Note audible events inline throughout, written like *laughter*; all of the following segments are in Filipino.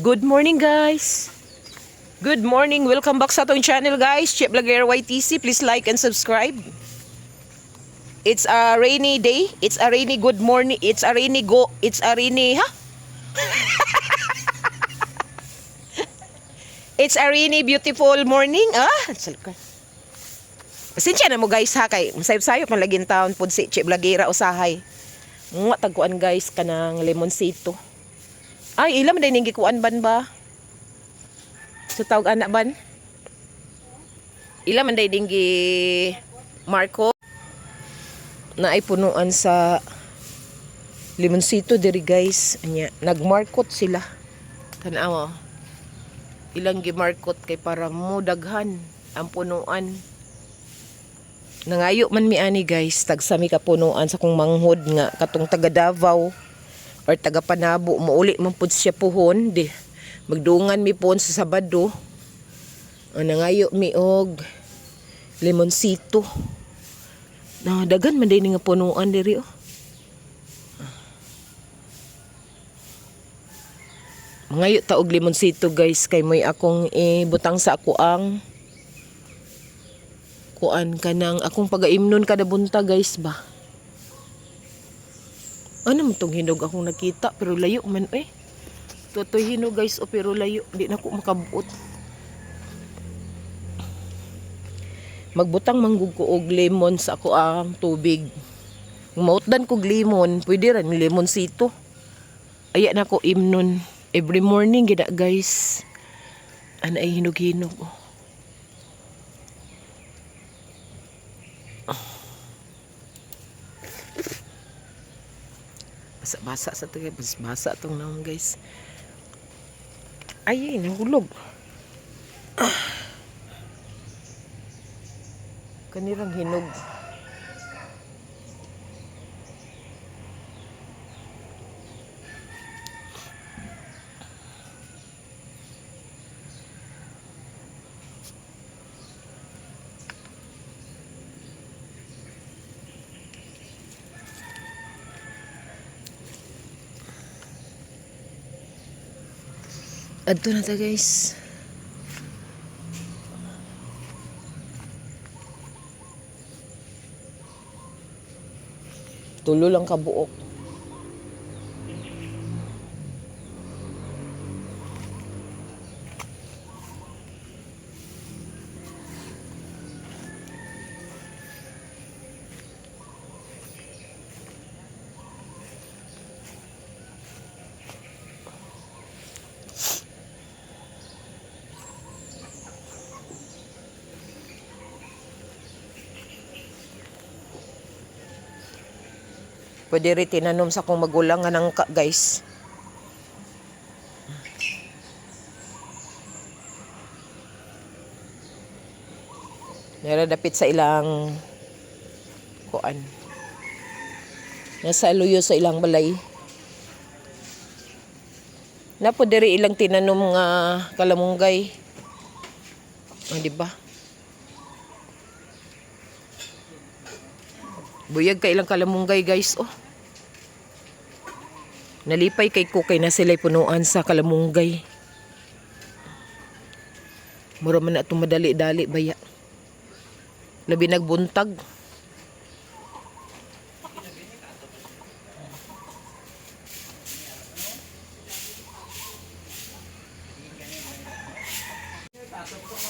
Good morning guys! Good morning! Welcome back sa atong channel guys. Chip Vlogger YTC. Please like and subscribe. It's a rainy day. It's a rainy good morning. It's a rainy go. It's a rainy, ha? *laughs* It's a rainy beautiful morning. Ah. Pasensya na mo guys ha kay masayop-sayop man laging taon pud si Chip Vlogera usahay. Nga tagkuan guys kanang lemonsito. Ay, ilam din yung gikuan ban ba? Sa tawag anak ban? Ilam din gi Marco na ay punuan sa limonsito diri guys. Anya, nagmarkot sila. Tanawa. Ilang gimarkot kay para mo daghan ang punuan. Nangayo man mi ani guys, tagsami ka punuan sa kong manghod nga katong taga Davao or taga Panabo mauli man pud siya puhon di. Magdungan mi pon sa Sabado. Ang nangayo mi og lemonsito na dagan man din nga punuan diri oh. Mangayo ta og lemonsito guys kay moy akong ibutang sa ako ang kuan kanang akong pagaimnon kada bunta guys ba ano man tong hinog akong nakita pero layo man eh. Totoy hinog guys o pero layo di na ko makabuot. Magbutang manggug ko og lemon sa ako ang tubig. Mautdan ko lemon, pwede ran lemon sito. Aya na ko imnon every morning gina guys. Ana ay hinog-hinog oh. Basa-basa sa ito guys. Basa itong naman guys. Ay, nahulog. Ah. *clears throat* Kanirang hinog. Adto na ta guys. Tulo lang kabuok. Pwede rin tinanom sa kong magulang nga ng ka, guys. Naradapit sa ilang kuan. Nasa luyo sa ilang balay. Napo diri ilang tinanom nga kalamunggay. Ah, di ba? Buyag ka ilang kalamunggay guys oh. Nalipay kay kukay na sila'y punuan sa kalamunggay. Mura man na madali-dali baya. Labi nagbuntag.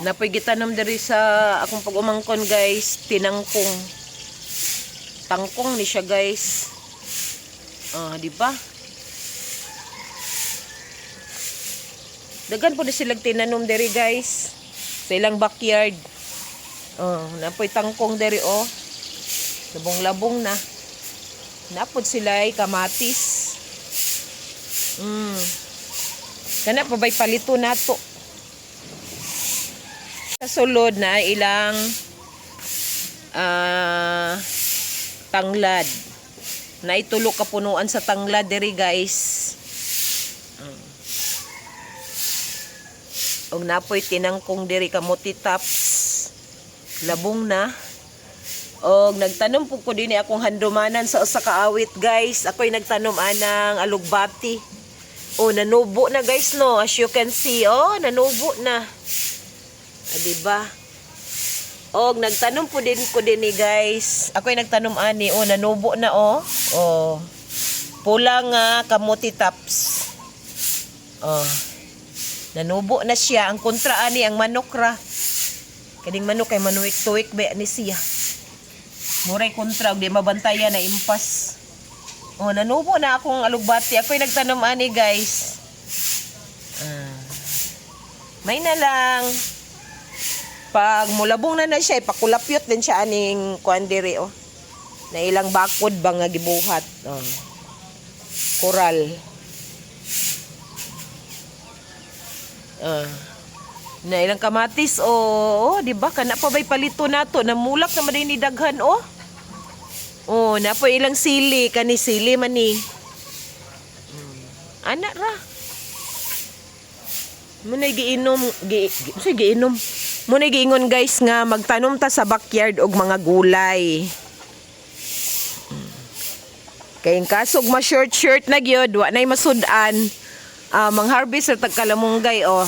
Napoy gitanom diri sa akong pag-umangkon guys, tinangkong tangkong ni siya guys. Ah, di ba? Dagan po na silang tinanom diri guys. Sa ilang backyard. Oh, napoy tangkong diri oh. Labong-labong na. Napod sila ay kamatis. Mm. Kana pa bay palito nato. Sa sulod na ilang ah tanglad. Na itulo ka punuan sa tanglad diri guys. Mm. Og napoy tinangkong diri kamuti tops. Labong na. Og nagtanom po ko din akong handumanan sa usa ka awit guys. Ako'y nagtanom anang alugbati. Oh, nanubo na guys, no? As you can see, oh, nanubo na. Ah, diba? Oh, nagtanom po din ko din ni guys. Ako nagtanom ani, oh, nanubo na, oh. Oh. Pula nga kamuti tops. Oh. Nanubo na siya. Ang kontra ani, ang manok ra. Kaning manok kay manuik-tuik ba ni siya. Muray kontra, di mabantayan na impas. Oh, nanubo na akong alugbati. Ako'y nagtanom ani, guys. Ah. May na lang. Pag mulabong na na siya, ipakulapyot din siya aning kuan diri oh. Na ilang bakod ba nga gibuhat. Oh. Coral. Ah. Na ilang kamatis oh, oh di ba kana pa bay palito nato namulak na maday ni daghan oh. Oh, na po ilang sili kani sili man ni. Hmm. Ana ra. Muna giinom, gi, gi, say giinom. Muna giingon guys nga magtanom ta sa backyard og mga gulay. Hmm. Kay in kasog ma short shirt na gyud, wa nay masudan. Ah, mang harvest sa tagkalamunggay oh.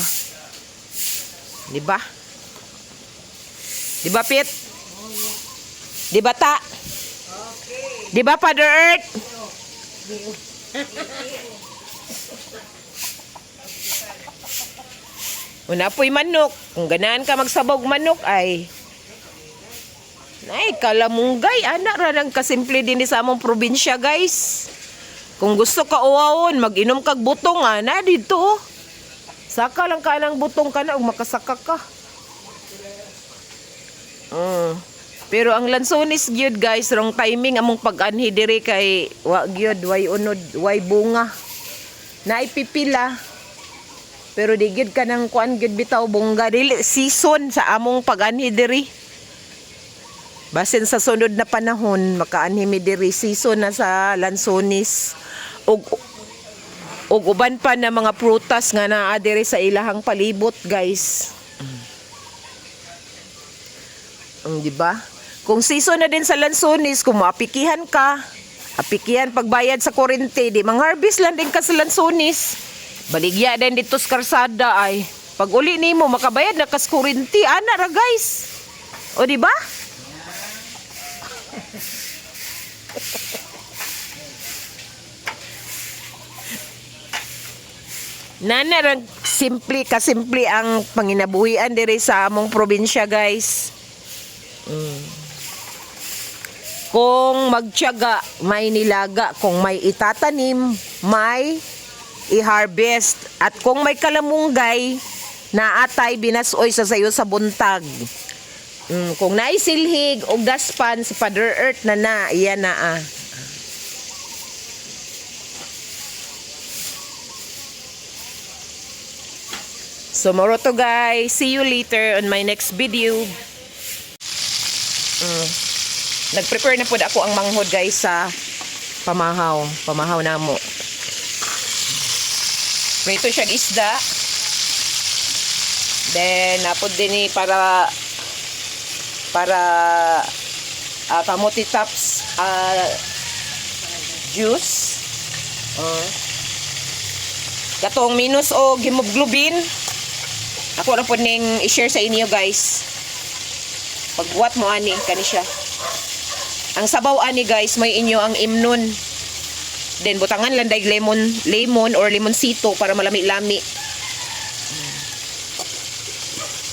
Di ba? Di ba, Pit? Di ba, ta? Di ba, Father Earth? Una po'y manok. Kung ganaan ka magsabog manok ay ay, kalamunggay. Anak ra lang kasimple din sa among probinsya, guys. Kung gusto ka uwawon, mag-inom kag butong, ana, dito. oh. Saka lang ka ng butong ka na, ug makasaka ka. Mm. Pero ang lansonis gyud guys, wrong timing among pag-anhi diri kay wa gyud way unod, way bunga. Naipipila. Pero di gyud ka nang kuan gyud bitaw bunga dili season sa among pag-anhi diri. Basin sa sunod na panahon makaanhi mi diri season na sa lansonis. Og ug uban pa na mga prutas nga naa diri sa ilahang palibot guys. Mm, di ba? Kung season na din sa lansonis, kung maapikihan ka, apikihan pagbayad sa kurente, di mang harvest lang din ka sa lansonis. Baligya din dito sa karsada ay pag uli nimo makabayad na kas kurente, ana ra guys. O di ba? Nana rang simple ka simple ang panginabuhian diri sa among probinsya guys. Mm. Kung magtiyaga, may nilaga. Kung may itatanim, may i-harvest. At kung may kalamunggay, naatay binasoy sa sayo sa buntag. Mm, kung naisilhig o daspan si Father Earth na na, iyan na ah. So, moro to guys. See you later on my next video. Mm. Nag-prepare na po ako ang manghod guys sa pamahaw. Pamahaw na mo. Prito siya isda. Then, napod din ni para para uh, kamuti tops uh, juice. Uh, katong minus o hemoglobin. Ako na po ning i-share sa inyo guys. Pagbuhat mo ani kani siya. Ang sabaw ani guys, may inyo ang imnon. Then butangan lang dag lemon, lemon or lemonsito para malami-lami.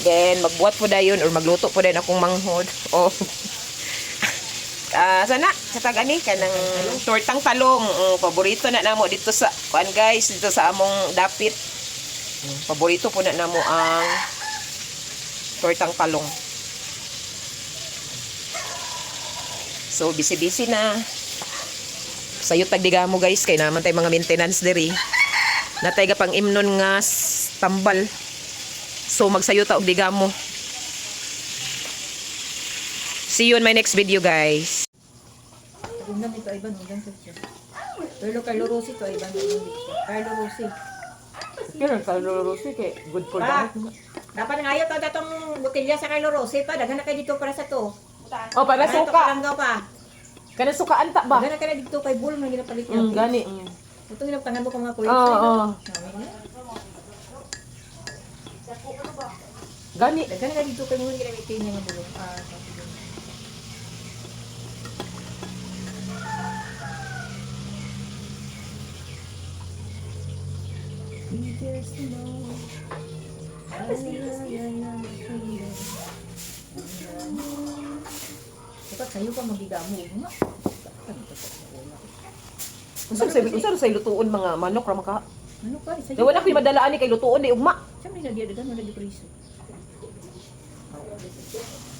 Then magbuhat po dayon or magluto po din akong manghod. *laughs* Oh. Ah, sana sa tag kanang tortang talong. Mm, paborito na namo dito sa kuan guys, dito sa among dapit. Paborito po na namo ang tortang talong. So, busy-busy na. Sayo tagdiga mo guys, kay naman tay mga maintenance diri. Natay ga pang imnon nga tambal. So, magsayo ta og diga mo. See you in my next video guys. Tingnan ito ban, hanggang siya. Pero Carlo Rossi to ay ban, Carlo Rossi. Pero Carlo Rossi kay good for Pa, dapat nga ayaw to datong botelya sa Carlo Rossi pa, daghan na kayo dito para sa to. Oh, para Para to suka. kalanggaw pa. Kana sukaan ta ba? Daghan na kayo dito kay Bull, may ginapalit niya. Mm, gani. Mm. Ito yung tangan mo kung mga kuya. Oo, oo. Na. Gani. Daghan nga dito kayo muna ginamitin niya nga bulong. Ah, sabi ko. Dapat kayo pa magigamo nga. Unsa sa unsa sa lutuon mga manok ra maka. Ano pa? Isa Daw na koy madalaan ni kay lutuon di ugma. Siyempre na diya dagan wala di priso.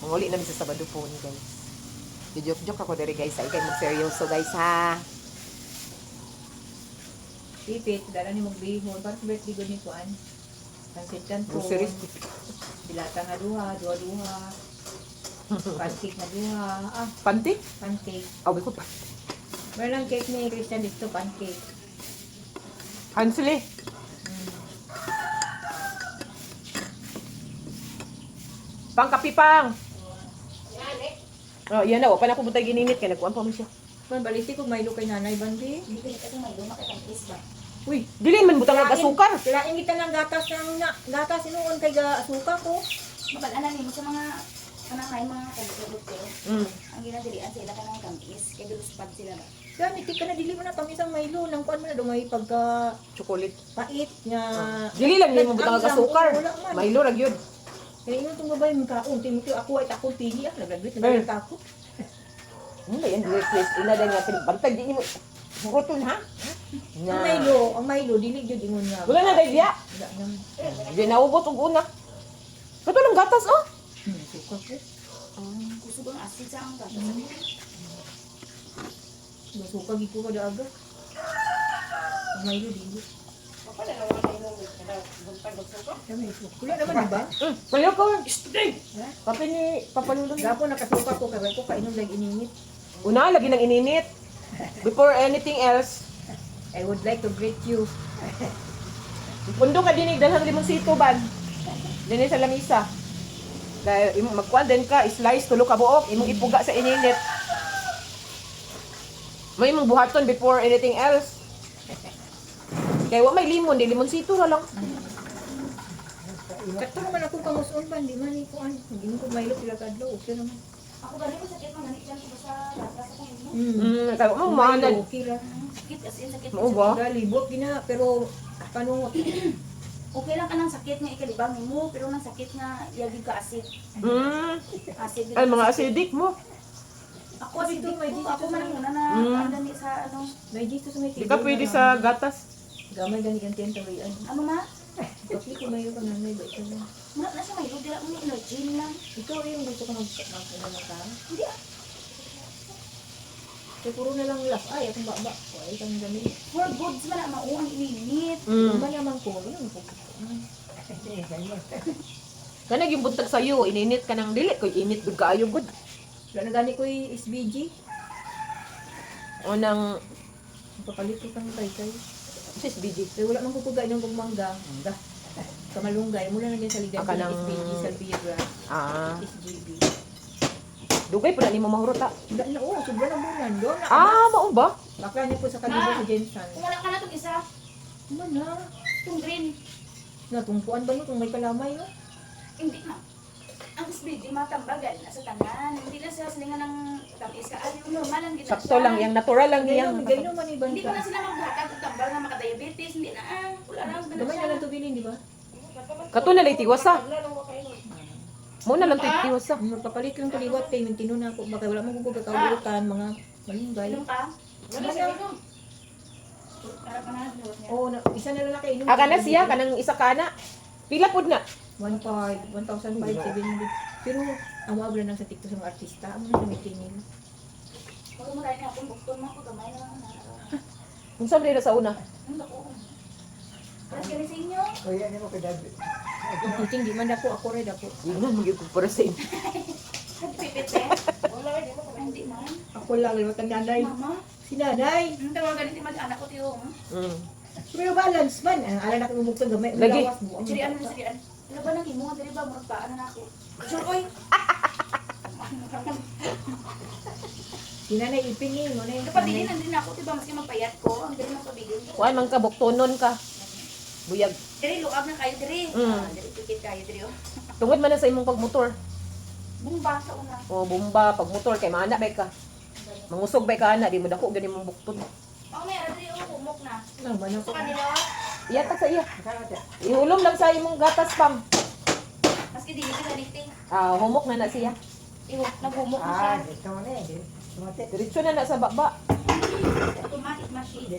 Manguli na mi sa Sabado po ni guys. Joke-joke ako diri guys. Ay kay magseryoso guys ha. Pipit, dala ni mong bihon. Parang sa birthday ko ni Kuan. Pansit kanto. Groceries. Dilata nga duha, duha-duha. *laughs* Pancake na duha. Ah, Panti? pancake. Aw ko pa. Meron lang cake ni Christian dito, pancake. Hansel eh. Pang kapipang. Oh, yan na. Wala pa na ako butay gininit kay nagkuan pa mo siya. Baliti ko Milo kay Nanay Bandi. Uy, dili man butang ng asukar. Kilain kita ng gatas ng na, gatas inuon kay ga asuka ko. Mabalanan nimo sa mga kanang may mga kalukot Mm. Ang ginadilian sila kanang kampis, kay duruspad sila ba. Gani ti ka na dili mo na tamisang Milo nang kuan mo na dumay pagka Chocolate. pait nga. Dili lang nimo butang ng asukar. Milo ra gyud. Kaya ingon tong babae mong kaon, timiti ako ay takol pili ah, naglaglit Eh. na ta ako. Ano ba yan? Request. Ina din nga bantag di mo. Buruton ha? Ang Milo, ang Milo dili gyud ingon nga. Wala na dahil. Wala nang Di naubot og una. Kato lang gatas oh. hmm, suka ko. Kusog ang asid sa ang gatas. Masuka gid ko kada aga. Ang Milo dili. Kami Wala naman di ba? Mm. Kaya ko. Papi ni papalulong. Gapo nakasuka ko kay ko kainom lang ininit. Una, lagi nang ininit. Before anything else, I would like to greet you. pundo ka dinig dalhan limonsito ban. Dini sa lamisa. Dahil magkuan din ka, slice tulo ka buok, imong ipuga sa ininit. May imong buhaton before anything else. Kaya wa may limon, di limonsito ra lang. Kato naman ako kamuson ba, di man ko an. Hindi mo ko Milo pila kadlaw, okay naman. Ako gani ko sakit man gani dyan ko sa gatas ako mo. Hmm. Mm, kaya mo manad. Sakit as in sakit. Mao ba? Galibot gina pero kanungot. *clears throat* Okay lang ka ng sakit nga ikalibang nimo, pero nang sakit nga yagi ka acid. Mm. Acid. Ay mga acidic mo. Ako acidic May ko. dito Ako man muna na Mm. gani sa ano. May dito sa may Di ka pwede sa gatas. Gamay gani kan tenta way an. Ano ma? Bakit ko mayo kang nanay ba ito lang. Muna na siya may dila mo energy lang. Ikaw yung gusto ko mag mag ka. Hindi ah. Kaya puro na lang lap. Ay, akong baba. Ay, kang gamit. For goods man na ang ininit. Mm. Uma naman ko. Ano ko? Kanag yung buntag sa'yo, ininit ka ng dili ko, init gud kaayo. Wala na gani ko yung SBG. O nang Papalit ko kang kay kay. sis BG. Kaya wala man ko kugay ng mangga. Mangga. Kamalunggay. Mula na din sa ligan Aka sa ng- SBG, Salvia Grass, Ah, SGB. dugay pala nimo mahurot ta. Wala na, oh, sobra na bulan. Doon na. Ah, mao ba? Bakla niya po sa kalibo sa Jensan. Kung wala ka na itong isa, Ano na? itong green. Natungkuan ba no kung may kalamay no? Hindi na. Ang SBD matambagan na sa tanan. Hindi na sila silingan ng tamis ka. Ay, normal lang gina Sakto lang, yang natural lang Gayno, niyang. gayno man iban Hindi pa na sila maghatag ng tambal na makadiabetes. Hindi na. ah. Wala na. Gamay na siya. lang tubilin, di ba? Kato na lay tiwasa. Mo na lang tay tiwasa. Magpapalit lang kaliwat kay mintino na ako. Baka wala man ko kakaulitan, mga malunggay. Inom ka? Wala siya inom. Na. na, isa na lang kayo. Aka na siya kanang isa kana. Pila pud na. 1.5, 1,500. Pero, ang wabla lang sa TikTok sa mga artista. Ang mga tumitingin. Mo lang. Unsa man sa una? Ang lako. Para ka rin sa inyo. Ang titing, di man ako, ako rin ako. Di man magyud ko para sa inyo. Hindi man. Ako lang, liwat ang nanay. Mama. Si nanay. Ang tawagan natin mag-anak ko tiyo. Mm. Pero balance man. Ang ala na kami mugtong gamay. Lagi. Lawas mo. Ang Sirian mo sirian. Ano ba nang imo? Dili ba murag paan na ako? Sure oy. *laughs* Kinanay ipingin mo na yung lang din ako, diba? Maski magpayat ko, ang galing magpabilin ko. Kuan man ka buktonon ka. Buyag. Diri, luab na kayo, diri. Mm. Ah, diri, tikit kayo, diri. oh. Tungod man na sa imong pagmotor. Bumba sa una. O bumba pagmotor kay maana bay ka. Mangusog bay ka ana di mo dako gani mong bukton. Oh, may ara diri, oh, humok na. Lang ba na Sa kanila, Iya ta sa iya. Ihulom lang sa imong gatas pam. maski dili ka ganiting. Ah, humok na na siya. Ihok, naghumok na Ah, siya. dito na eh. Diretso na na sa baba. Automatic machine.